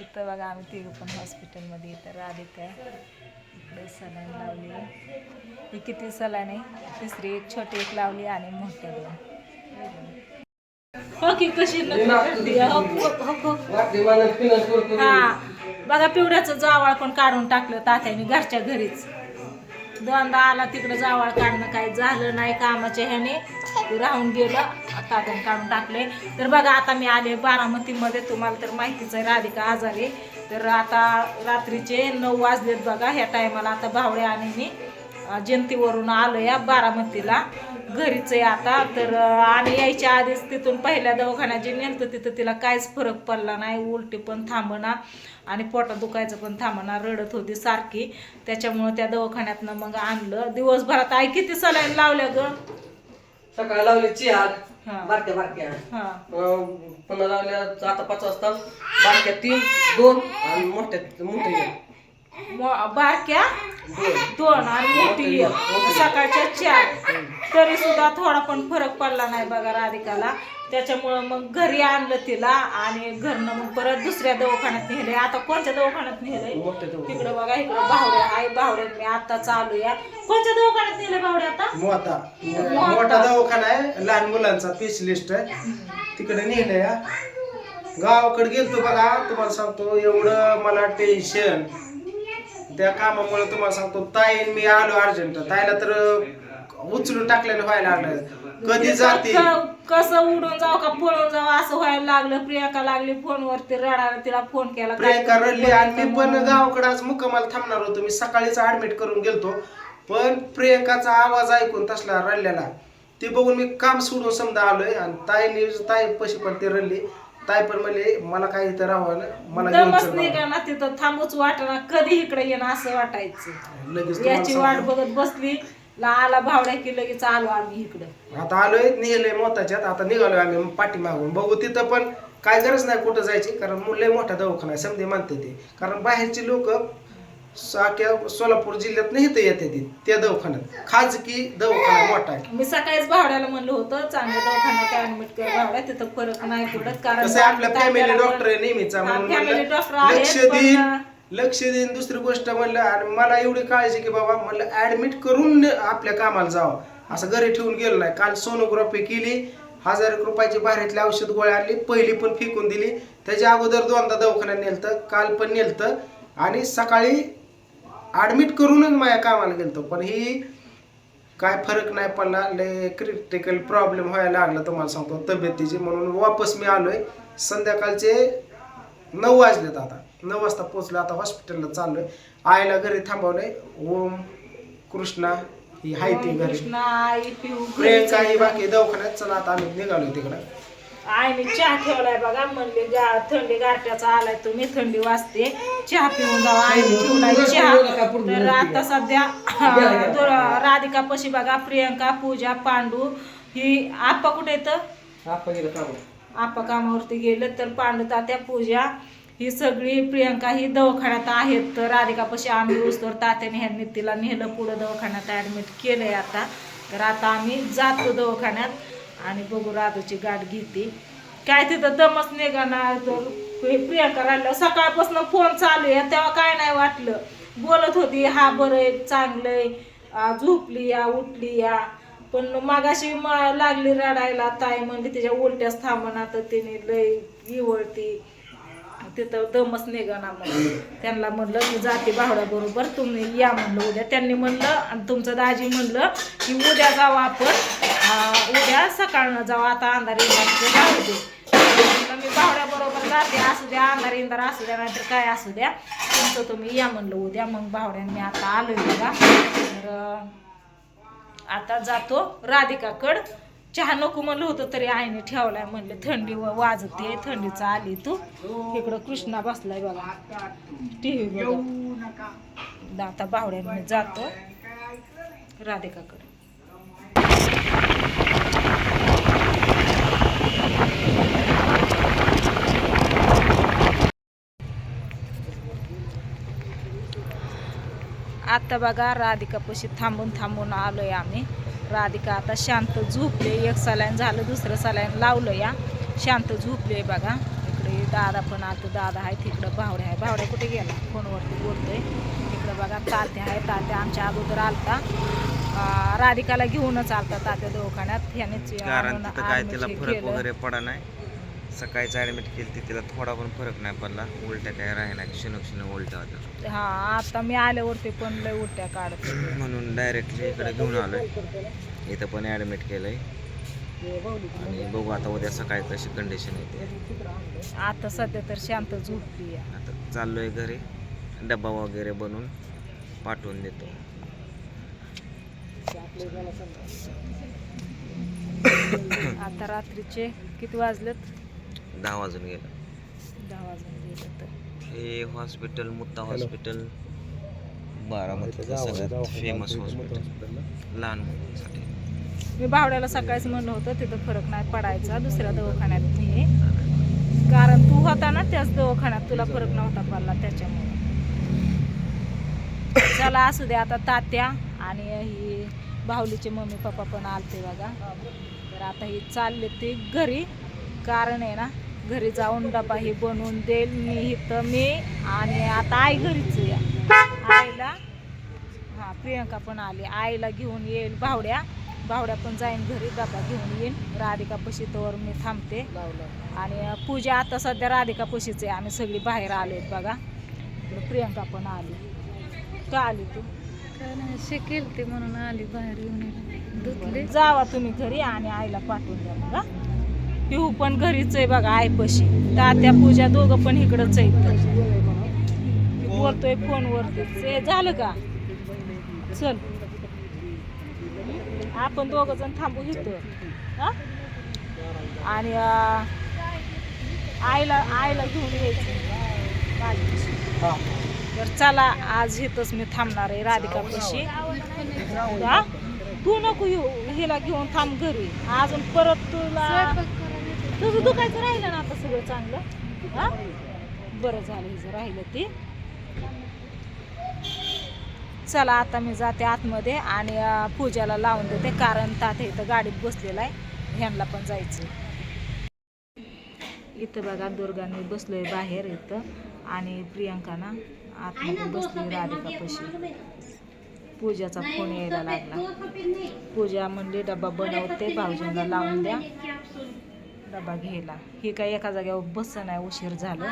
इथं बघा आम्ही तिघं पण हॉस्पिटलमध्ये इथं राधिका. इकडे सलाईन लावली. ही किती सलाईन आहे? तिसरी एक छोटी एक लावली आणि दोन. हो की कशी हो, हो, हो, हो. बघा पिवड्याचं जावाळ पण काढून टाकलं तात्याने घरच्या घरीच. दोनदा आला तिकडं जावाळ काढणं काही झालं नाही कामाच्या ह्याने. राहून गेलं. आता काढून टाकले तर बघा आता मी आले बारामतीमध्ये. तुम्हाला तर माहितीच आहे राधिका आजारी तर आता रात्रीचे नऊ वाजलेत बघा ह्या टायमाला आता भावड्या आणि मी जयंतीवरून आलो या बारामतीला. घरीच आहे आता. तर आणि यायच्या आधीच तिथून पहिल्या दवाखान्यात जे नेलतं तिथं तिला काहीच फरक पडला नाही. उलटी पण थांबणार आणि पोटा दुखायचं पण थांबणार रडत होती सारखी. त्याच्यामुळं त्या दवाखान्यातनं मग आणलं. दिवसभरात आई किती सलाईन लावल्या ग? सकाळी लावली चार हा. बारक्या बारक्या हा अं, पुन्हा लावल्या आता पाच वाजता बारक्या तीन दोन आणि मोठ्या मोठे एक. मो- बारक्या दोन आणि मोठी एक. सकाळच्या चार. तरी सुद्धा थोडा पण फरक पडला नाही बघा राधिकाला. त्याच्यामुळं मग घरी आणलं तिला आणि घरनं मग परत दुसऱ्या दवाखान्यात नेले. आता कोणत्या दवाखान्यात नेलंय तिकडं बघा इकडं बावड्या आहे बावड्यात मी आता चालू या. कोणत्या दवाखान्यात नेले बावड्या आता? मोठा. मोठा. दवाखाना आहे. लहान मुलांचा स्पेशलिस्ट आहे. तिकडे नेलं या गावाकडे गेलतो बघा. तुम्हाला सांगतो एवढं मला टेन्शन त्या कामामुळे तुम्हाला सांगतो ताई मी आलो अर्जंट. ताईला तर उचलून टाकल्यानं व्हायला लागलं. कधी जाते? कसं उडून जाऊ का पळून जाऊ? असं व्हायला लागलं. प्रियंका लागली फोनवरती रडायला तिला फोन केला. प्रियंका रडली आणि मी पण गावाकडे आज मुक्कामाला थांबणार होतो. मी सकाळीच ऍडमिट करून गेलतो. पण प्रियंकाचा आवाज ऐकून तसला रडलेला. ते बघून मी काम सोडून समजा आलोय. आणि ताईने ताई पशी पण ते रडली. ताई पण म्हणले मला काही इथं राहावं मला घेऊन दमच चल बाबा. निघा ना तिथं. थांबूच वाटना कधी इकडे येणं असं वाटायचं. लगेच तुम्हाला याची वाट सांगतो. बघत बसली ला आला भावड्या की लगेच आलो आम्ही इकडं. आता आलोय निघलोय मोताच्यात आता निघालोय आम्ही पाठीमागून. बघू तिथं पण काय गरज नाही कुठं जायची कारण लय मोठा दवाखाना आहे समजे म्हणते ते. कारण बाहेरचे लोक साख्या सोलापूर जिल्ह्यात नाही इथं येते ते त्या दवाखान्यात. खाजगी दवाखाना मोठा. आहे मी सकाळीच भावड्याला म्हणलं होतं चांगल्या दवाखान्यात ऍडमिट कर भावड्या तिथं फरक नाही पडत कारण कसं आपल्या फॅमिली डॉक्टर आहे नेहमीचा म्हणून म्हणलं, लक्ष देईन लक्ष देईन दुसरी गोष्ट म्हणलं आणि मला एवढी काळजी की बाबा म्हणलं ऍडमिट करून न- आपल्या कामाला जावं. असं घरी ठेवून गेलो नाही. काल सोनोग्राफी केली हजार एक रुपयाची बाहेरतली औषध गोळ्या आणली पहिली पण फेकून दिली. त्याच्या अगोदर दोनदा दवाखान्यात नेलतं काल पण नेलतं. आणि सकाळी ऍडमिट करूनच माझ्या कामाला गेलतो पण ही काय फरक नाही पडला लय क्रिटिकल प्रॉब्लेम व्हायला लागला तुम्हाला सांगतो तब्येतीची. म्हणून वापस मी आलोय. संध्याकाळचे नऊ वाजलेत आता. नऊ वाजता पोचलो आता हॉस्पिटलला चाललोय. आईला घरी थांबवलंय. ओम कृष्णा ही हाय ती घरी. प्रियंका ही बाकी दवाखान्यात. चला आता आम्ही निघालोय तिकडं. आईने चहा ठेवलाय बघा म्हणले गा थंडी गारट्याचा आलाय तुम्ही थंडी वाजते. चहा पिऊन जावा आईने ठेवलाय चहा. तर आता सध्या राधिका पशी बघा प्रियंका पूजा पांडू ही आप्पा कुठे येतं आपण गेलं कामावर. आप्पा कामावरती गेले तर पांडू तात्या पूजा ही सगळी प्रियंका ही दवाखान्यात आहेत. तर राधिकापाशी आम्ही उसतोर तात्याने ह्यांनी तिला नेलं पुढं दवाखान्यात ॲडमिट केलंय आता. तर आता आम्ही जातो दवाखान्यात. आणि बघू राधूची गाठ घेते. काय तिथं दमच निघाणार तर प्रियंका राहिलं सकाळपासून फोन चालू आहे तेव्हा काय नाही वाटलं. बोलत होती हा बरं आहे चांगलं आहे झोपली या उठली या. पण मागाशी म लागली रडायला ताई म्हणली तिच्या उलट्याच थांबणार तर तिने लय इवळती तिथं दमच निघाना मग त्यांना म्हणलं मी जाते भावड्याबरोबर तुम्ही या म्हणलं उद्या. त्यांनी म्हणलं आणि तुमचं दाजी म्हणलं की उद्या जाऊ आपण अं, सकाळनं जाऊ आता अंधारी जाऊ दे. म्हणलं मी भावड्याबरोबर जाते असू द्या अंधारी इंधार असू द्या नाहीतर काय असू द्या. तुमचं तुम्ही या म्हणलं उद्या मग भावड्याने मी आता आलो बघा. तर आता जातो राधिकाकड. चहा नको म्हणलं होतं तरी आईने ठेवलाय म्हणलं थंडी व- वाजते थंडीचा आली तू. इकडं कृष्णा बसलाय बघा. टीव्ही बघा. आता बावड्याने जातो. राधिकाकड. आता बघा राधिकापाशी थांबून थांबून आलोय आम्ही. राधिका आता शांत झोपले एक सलाईन झालं दुसरं सलाईन लावलं या. शांत झोपले बघा. इकडे दादा पण आलतो दादा आहे तिकडं भावड्या आहे भावड्या कुठे गेला? फोनवरती बोलतोय. तिकडं बघा तात्या आहे तात्या आमच्या अगोदर आलता. राधिकाला घेऊनच आलता तात्या दवाखान्यात. ह्यानेच सकाळीच ॲडमिट केली तिला थोडा पण फरक नाही पडला. उलट्या काय राही नाही क्षणो क्षण उलट्या होत्या. हा आता मी आल्यावरती पण लय उलट्या काढत होते. म्हणून डायरेक्टली इकडे घेऊन आलोय. इथं पण ॲडमिट केलंय. आणि बघू आता उद्या सकाळी कशी कंडिशन येते. आता सध्या तर शांत झोपली. आता चाललोय घरी. डब्बा वगैरे बनवून पाठवून देतो. आता रात्रीचे किती वाजलेत? दहा वाजून गेलं. दहा वाजून गेले तर. हे हॉस्पिटल मुत्ता हॉस्पिटल बारामतीचं सगळ्यात फेमस हॉस्पिटल लहान मुलांसाठी. मी भावड्याला सकाळीच म्हणलं होतं तिथं फरक नाही पडायचा दुसऱ्या दवाखान्यात मी कारण तू होता ना त्याच दवाखान्यात तुला फरक नव्हता पडला त्याच्यामुळे. चला असू दे आता तात्या आणि ही बाहुलीचे मम्मी पप्पा पण आलते बघा. तर आता ही चालले ते घरी. कारण आहे ना घरी जाऊन डबा ही बनवून देईल मी इथं मी आणि आता आई घरीच या आईला हा प्रियंका पण आली. आईला घेऊन येईल भावड्या. भावड्या पण जाईन घरी डबा घेऊन येईन राधिका पशीतवर मी थांबते. आणि पूजा आता सध्या राधिका पशीच आहे. आम्ही सगळी बाहेर आलोय बघा. इकडं प्रियंका पण आली. का आली तू? शिकेल ते म्हणून आली बाहेर येऊन. जावा तुम्ही घरी आणि आईला पाठवून द्या बघा पिहू पण घरीच आहे बघा आईपशी. तात्या पूजा दोघं पण इकडंच आहेत. बोलतोय फोनवरतीच ए, झालं का? चल. आपण दोघं जण थांबू इथं. हा? आणि आईला आईला घेऊन यायचं. तर चला आज इथंच मी थांबणार आहे राधिकापाशी हा? तू नको येऊ हिला घेऊन थांब घरी. अजून परत तुला तुझं दुखायचं राहिलं ना आता सगळं चांगलं? हा? बरं झालं हिचं राहिलं ते. चला आता मी जाते आतमध्ये आणि पूजाला लावून देते कारण तात्या इथं गाडीत बसलेला आहे. ह्यांना पण जायचं इथं बघा दुर्गाने बसलोय बाहेर इथं आणि प्रियंका ना आतमध्ये बसली राधिकापाशी पूजाचा फोन यायला लागला. पूजा म्हणली डबा बनवते भाऊजींना लावून द्या. डबा घ्यायला ही काय एका जागेवर बस नाही उशीर झालं.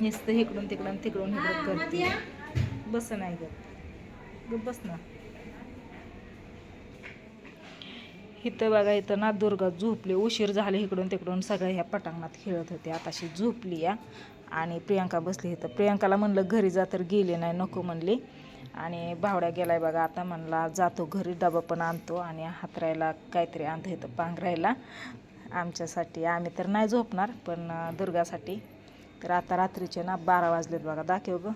नुसतं इकडून तिकडून तिकडून इकडं करते बस नाही ग. ग बस ना. इथं बघा इथं ना दुर्गा झोपली. उशीर झाले इकडून तिकडून सगळ्या ह्या पटांगणात खेळत होते. आताशी झोपली या आणि प्रियंका बसली. इथं प्रियंकाला म्हणलं घरी जा तर गेली नाही नको म्हणली. आणि भावड्या गेलाय बघा आता म्हणला जातो घरी डबा पण आणतो आणि हातरायला काहीतरी आणतो येतं पांघरायला. आमच्यासाठी आम्ही तर नाही झोपणार पण दुर्गासाठी. तर आता रात्रीचे ना बारा वाजलेत बघा. दाखव ग.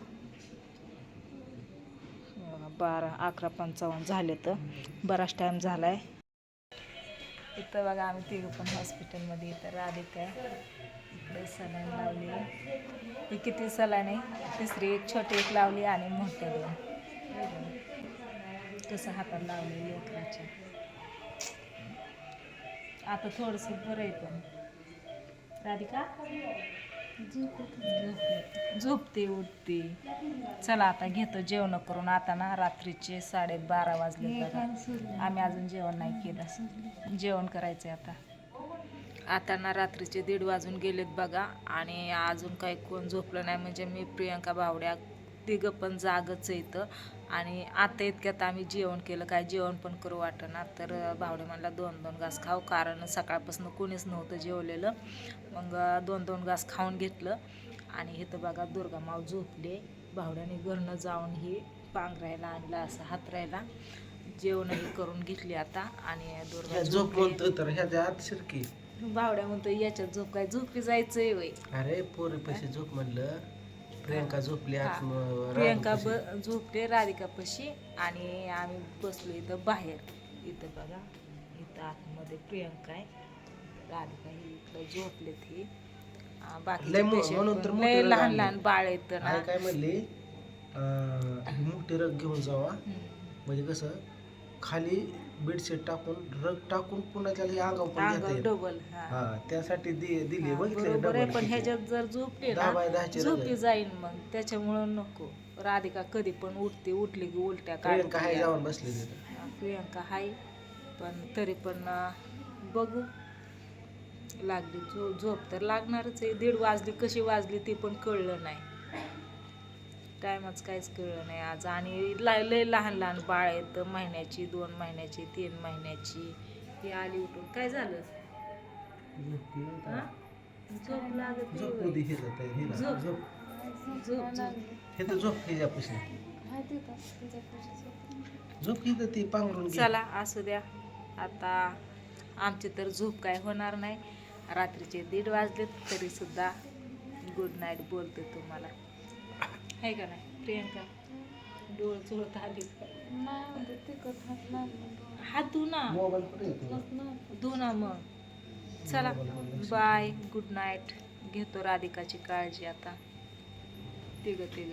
बारा अकरा पंचावन्न झाले तर बराच टाईम झालाय. इथं बघा आम्ही तिघं पण हॉस्पिटलमध्ये इथं राधिका आहे. इकडे सलाईन लावली. ही किती सलाईन आहे? तिसरी एक छोटी एक लावली आणि मोठी दोन. कसं हातात लावलं लेकराच्या. आता थोडंसं बरं आहे पण. राधिका? झोपते उठते. चला आता घेतो जेवण करून. आता ना रात्रीचे साडेबारा वाजले बघा. आम्ही अजून जेवण नाही केलं. जेवण करायचं आहे आता. आता ना रात्रीचे दीड वाजून गेलेत बघा. आणि अजून काही कोण झोपलं नाही. म्हणजे मी प्रियंका भावड्या तिघं पण जागच इथं. आणि आता इतक्यात आम्ही जेवण केलं काय जेवण पण करू वाटणार तर भावडे म्हणला दोन दोन घास खाऊ. कारण सकाळपासून कोणीच नव्हतं जेवलेलं. मग दोन दोन घास खाऊन घेतलं. आणि इथं बघा दुर्गा माव झोपले. भावड्याने घरनं जाऊन ही पांघरायला आणलं असं हातरायला जेवणही करून घेतली आता. आणि दुर्गा झोप. म्हणतो तर? ह्याच्या आत शिरकी. भावड्या म्हणतो याच्यात झोप काय? झोपी जायचंय वय अरे पोरी पैसे झोप म्हणलं. प्रियंका झोपली हा. प्रियंका. ब झोपले राधिकापाशी आणि आम्ही बसलो इथं बाहेर इथं बघा इथं आतमध्ये प्रियंका आहे राधिका ही इकडं झोपले ती बाकी लय मो- म्हणून तर मोठी रग लहान आणली. लहान बाळ येत ना आई काय म्हणली अं, ही मोठी रग घेऊन जावा हम्म. म्हणजे कसं खाली बेडशीट टाकून रग टाकून पुन्हा त्याला हे अंगावर पण घेता अंगावर येईल. डबल हा हा त्यासाठी दि- दिली बघितलं बरोबर आहे डबल पण किती. ह्याच्यात जर झोपली दहा बाय ना दहाची झोपी रजाई. जाईन मग त्याच्यामुळं नको राधिका कधी पण उठते उठली की उलट्या प्रियंका हाय. जाऊन बसले तिथं हा, प्रियंका हाय पण तरी पण अं, बघू लागली झो झोप तर लागणारच आहे दीड वाजली कशी वाजली ती पण कळलं नाही टायमच काहीच कळलं नाही आज. आणि ला- लय लहान लहान बाळ आहेत महिन्याची दोन महिन्याची तीन महिन्याची. ही आली उठून. काय झालं? झोप लागत झोप. झोप. झोप. ती पांघरून. चला असू द्या. आता आमची तर झोप काय होणार नाही. रात्रीचे दीड वाजलेत तरी सुद्धा गुड नाईट बोलते तुम्हाला. आहे का नाही? प्रियंका डोळ चोळत आली. नाही म्हणजे तिखट हात लागला हा तू ना. मोबाईल कुठे धू ना मग. चला बाय गुड नाईट घेतो राधिकाची काळजी आता. तिघ तिघ.